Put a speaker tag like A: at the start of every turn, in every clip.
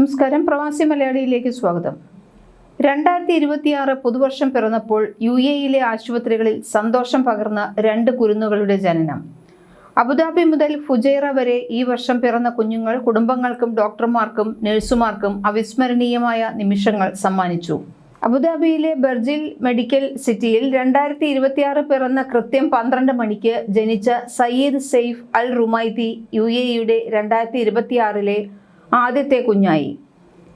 A: നമസ്കാരം. പ്രവാസി മലയാളിയിലേക്ക് സ്വാഗതം. രണ്ടായിരത്തി ഇരുപത്തിയാറ് പുതുവർഷം പിറന്നപ്പോൾ യു എയിലെ ആശുപത്രികളിൽ സന്തോഷം പകർന്ന രണ്ട് കുരുന്നുകളുടെ ജനനം. അബുദാബി മുതൽ ഫുജൈറ വരെ ഈ വർഷം പിറന്ന കുഞ്ഞുങ്ങൾ കുടുംബങ്ങൾക്കും ഡോക്ടർമാർക്കും നഴ്സുമാർക്കും അവിസ്മരണീയമായ നിമിഷങ്ങൾ സമ്മാനിച്ചു. അബുദാബിയിലെ ബർജിൽ മെഡിക്കൽ സിറ്റിയിൽ രണ്ടായിരത്തി ഇരുപത്തിയാറ് പിറന്ന കൃത്യം പന്ത്രണ്ട് മണിക്ക് ജനിച്ച Sayyid Saif Al Rumaithi U എയുടെ രണ്ടായിരത്തി ഇരുപത്തിയാറിലെ ആദ്യത്തെ കുഞ്ഞായി.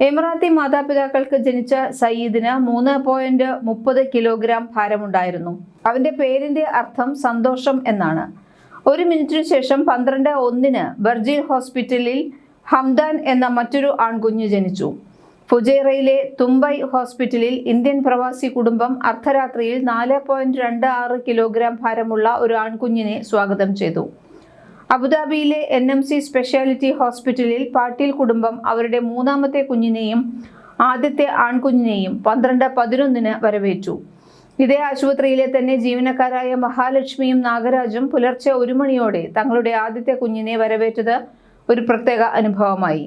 A: എമിറാത്തി മാതാപിതാക്കൾക്ക് ജനിച്ച സയ്യിദിന് മൂന്ന് പോയിന്റ് മുപ്പത് കിലോഗ്രാം ഭാരമുണ്ടായിരുന്നു. അവന്റെ പേരിന്റെ അർത്ഥം സന്തോഷം എന്നാണ്. ഒരു മിനിറ്റിനു ശേഷം പന്ത്രണ്ട് ഒന്നിന് ബർജിൽ ഹോസ്പിറ്റലിൽ ഹംദാൻ എന്ന മറ്റൊരു ആൺകുഞ്ഞ് ജനിച്ചു. ഫുജൈറയിലെ തുമ്പൈ ഹോസ്പിറ്റലിൽ ഇന്ത്യൻ പ്രവാസി കുടുംബം അർദ്ധരാത്രിയിൽ നാല് പോയിന്റ് രണ്ട് ആറ് കിലോഗ്രാം ഭാരമുള്ള ഒരു ആൺകുഞ്ഞിനെ സ്വാഗതം ചെയ്തു. അബുദാബിയിലെ എൻ എം സി സ്പെഷ്യാലിറ്റി ഹോസ്പിറ്റലിൽ പാട്ടീൽ കുടുംബം അവരുടെ മൂന്നാമത്തെ കുഞ്ഞിനെയും ആദ്യത്തെ ആൺകുഞ്ഞിനെയും പന്ത്രണ്ട് പതിനൊന്നിന് വരവേറ്റു. ഇതേ ആശുപത്രിയിലെ തന്നെ ജീവനക്കാരായ മഹാലക്ഷ്മിയും നാഗരാജും പുലർച്ചെ ഒരു മണിയോടെ തങ്ങളുടെ ആദ്യത്തെ കുഞ്ഞിനെ വരവേറ്റത് ഒരു പ്രത്യേക അനുഭവമായി.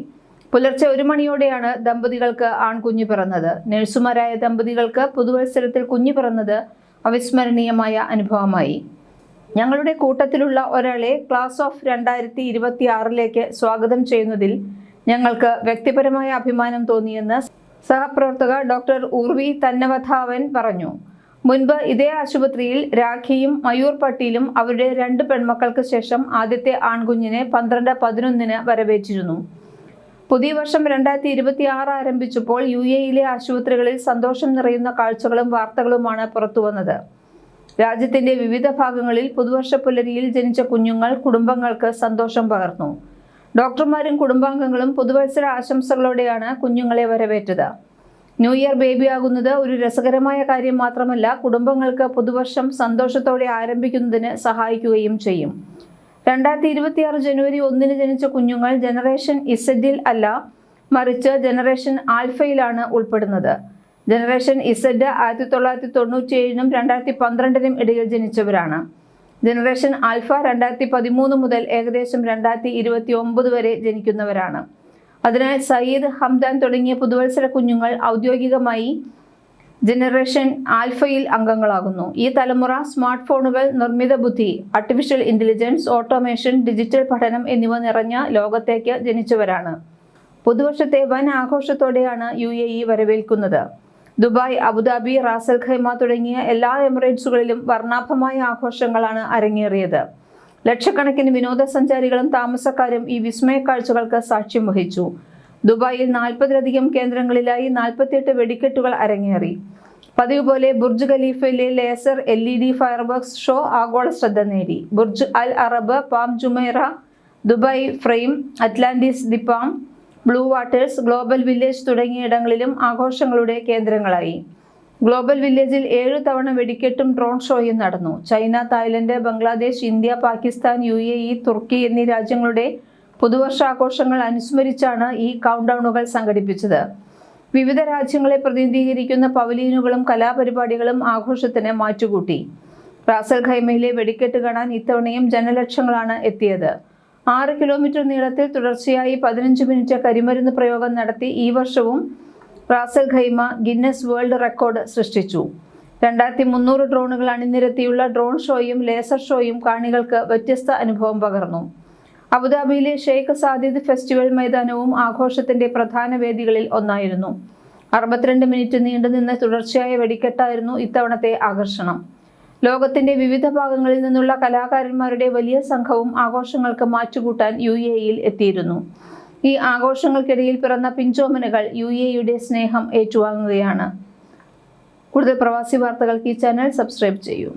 A: പുലർച്ചെ ഒരു മണിയോടെയാണ് ദമ്പതികൾക്ക് ആൺകുഞ്ഞു പിറന്നത്. നഴ്സുമാരായ ദമ്പതികൾക്ക് പുതുവത്സരത്തിൽ കുഞ്ഞു പിറന്നത് അവിസ്മരണീയമായ അനുഭവമായി. ഞങ്ങളുടെ കൂട്ടത്തിലുള്ള ഒരാളെ ക്ലാസ് ഓഫ് രണ്ടായിരത്തി ഇരുപത്തി ആറിലേക്ക് സ്വാഗതം ചെയ്യുന്നതിൽ ഞങ്ങൾക്ക് വ്യക്തിപരമായ അഭിമാനം തോന്നിയെന്ന് സഹപ്രവർത്തക ഡോക്ടർ ഉർവി തന്നവധാവൻ പറഞ്ഞു. മുൻപ് ഇതേ ആശുപത്രിയിൽ രാഖിയും മയൂർ പട്ടീലും അവരുടെ രണ്ട് പെൺമക്കൾക്ക് ശേഷം ആദ്യത്തെ ആൺകുഞ്ഞിനെ പന്ത്രണ്ട് പതിനൊന്നിന് വരവേറ്റിരുന്നു. പുതിയ വർഷം രണ്ടായിരത്തി ഇരുപത്തി ആറ് ആരംഭിച്ചപ്പോൾ യു എയിലെ ആശുപത്രികളിൽ സന്തോഷം നിറയുന്ന കാഴ്ചകളും വാർത്തകളുമാണ് പുറത്തുവന്നത്. രാജ്യത്തിന്റെ വിവിധ ഭാഗങ്ങളിൽ പുതുവർഷ പുലരിയിൽ ജനിച്ച കുഞ്ഞുങ്ങൾ കുടുംബങ്ങൾക്ക് സന്തോഷം പകർന്നു. ഡോക്ടർമാരും കുടുംബാംഗങ്ങളും പുതുവത്സര ആശംസകളോടെയാണ് കുഞ്ഞുങ്ങളെ വരവേറ്റത്. ന്യൂ ഇയർ ബേബി ആകുന്നത് ഒരു രസകരമായ കാര്യം മാത്രമല്ല കുടുംബങ്ങൾക്ക് പുതുവർഷം സന്തോഷത്തോടെ ആരംഭിക്കുന്നതിന് സഹായിക്കുകയും ചെയ്യും. രണ്ടായിരത്തി ഇരുപത്തിയാറ് ജനുവരി ഒന്നിന് ജനിച്ച കുഞ്ഞുങ്ങൾ ജനറേഷൻ ഇസഡിൽ അല്ല മറിച്ച് ജനറേഷൻ ആൽഫയിലാണ് ഉൾപ്പെടുന്നത്. ജനറേഷൻ ഇസഡ് ആയിരത്തി തൊള്ളായിരത്തി തൊണ്ണൂറ്റി ഏഴിനും രണ്ടായിരത്തി പന്ത്രണ്ടിനും ഇടയിൽ ജനിച്ചവരാണ്. ജനറേഷൻ ആൽഫ രണ്ടായിരത്തി പതിമൂന്ന് മുതൽ ഏകദേശം രണ്ടായിരത്തി ഇരുപത്തി ഒമ്പത് വരെ ജനിക്കുന്നവരാണ്. അതിനാൽ സയ്യിദ് ഹംദാൻ തുടങ്ങിയ പുതുവത്സര കുഞ്ഞുങ്ങൾ ഔദ്യോഗികമായി ജനറേഷൻ ആൽഫയിൽ അംഗങ്ങളാകുന്നു. ഈ തലമുറ സ്മാർട്ട് ഫോണുകൾ നിർമ്മിത ബുദ്ധി ആർട്ടിഫിഷ്യൽ ഇന്റലിജൻസ് ഓട്ടോമേഷൻ ഡിജിറ്റൽ പഠനം എന്നിവ നിറഞ്ഞ ലോകത്തേക്ക് ജനിച്ചവരാണ്. പുതുവർഷത്തെ വൻ ആഘോഷത്തോടെയാണ് U A E വരവേൽക്കുന്നത്. Dubai Abu Dhabi Ras al Khaimah തുടങ്ങിയ എല്ലാ എമിറേറ്റ്സുകളിലും വർണാഭമായ ആഘോഷങ്ങളാണ് അരങ്ങേറിയത്. ലക്ഷക്കണക്കിന് വിനോദസഞ്ചാരികളും താമസക്കാരും ഈ വിസ്മയ കാഴ്ചകൾക്ക് സാക്ഷ്യം വഹിച്ചു. ദുബായിൽ നാൽപ്പതിലധികം കേന്ദ്രങ്ങളിലായി നാൽപ്പത്തിയെട്ട് വെടിക്കെട്ടുകൾ അരങ്ങേറി. പതിവ് പോലെ Burj ഖലീഫയിലെ laser L E D fireworks show ആഗോള ശ്രദ്ധ നേടി. Burj Al Arab Palm Jumeirah Dubai Frame Atlantis The Palm Blue Waters Global Village തുടങ്ങിയ ഇടങ്ങളിലും ആഘോഷങ്ങളുടെ കേന്ദ്രങ്ങളായി. ഗ്ലോബൽ വില്ലേജിൽ ഏഴു തവണ വെടിക്കെട്ടും ഡ്രോൺ ഷോയും നടന്നു. China Thailand Bangladesh India Pakistan U A E തുർക്കി എന്നീ രാജ്യങ്ങളുടെ പുതുവർഷാഘോഷങ്ങൾ അനുസ്മരിച്ചാണ് ഈ കൗണ്ട് സംഘടിപ്പിച്ചത്. വിവിധ രാജ്യങ്ങളെ പ്രതിനിധീകരിക്കുന്ന പവലീനുകളും കലാപരിപാടികളും ആഘോഷത്തിന് മാറ്റുകൂട്ടി. റാസൽ ഖൈമയിലെ വെടിക്കെട്ട് കാണാൻ ഇത്തവണയും ജനലക്ഷങ്ങളാണ് എത്തിയത്. ആറ് കിലോമീറ്റർ നീളത്തിൽ തുടർച്ചയായി പതിനഞ്ച് മിനിറ്റ് കരിമരുന്ന് പ്രയോഗം നടത്തി ഈ വർഷവും Ras al Khaimah Guinness world record സൃഷ്ടിച്ചു. രണ്ടായിരത്തി മുന്നൂറ് ഡ്രോണുകൾ അണിനിരത്തിയുള്ള ഡ്രോൺ ഷോയും ലേസർ ഷോയും കാണികൾക്ക് വ്യത്യസ്ത അനുഭവം പകർന്നു. അബുദാബിയിലെ ഷെയ്ഖ് സാദിദ് ഫെസ്റ്റിവൽ മൈതാനവും ആഘോഷത്തിന്റെ പ്രധാന വേദികളിൽ ഒന്നായിരുന്നു. അറുപത്തിരണ്ട് മിനിറ്റ് നീണ്ടുനിന്ന തുടർച്ചയായ വെടിക്കെട്ടായിരുന്നു ഇത്തവണത്തെ ആകർഷണം. ലോകത്തിന്റെ വിവിധ ഭാഗങ്ങളിൽ നിന്നുള്ള കലാകാരന്മാരുടെ വലിയ സംഘവും ആഘോഷങ്ങൾക്ക് മാറ്റുകൂട്ടാൻ യു എയിൽ എത്തിയിരുന്നു. ഈ ആഘോഷങ്ങൾക്കിടയിൽ പിറന്ന പിഞ്ചോമനുകൾ യു എയുടെ സ്നേഹം ഏറ്റുവാങ്ങുകയാണ്. കൂടുതൽ പ്രവാസി വാർത്തകൾക്ക് ഈ ചാനൽ സബ്സ്ക്രൈബ് ചെയ്യൂ.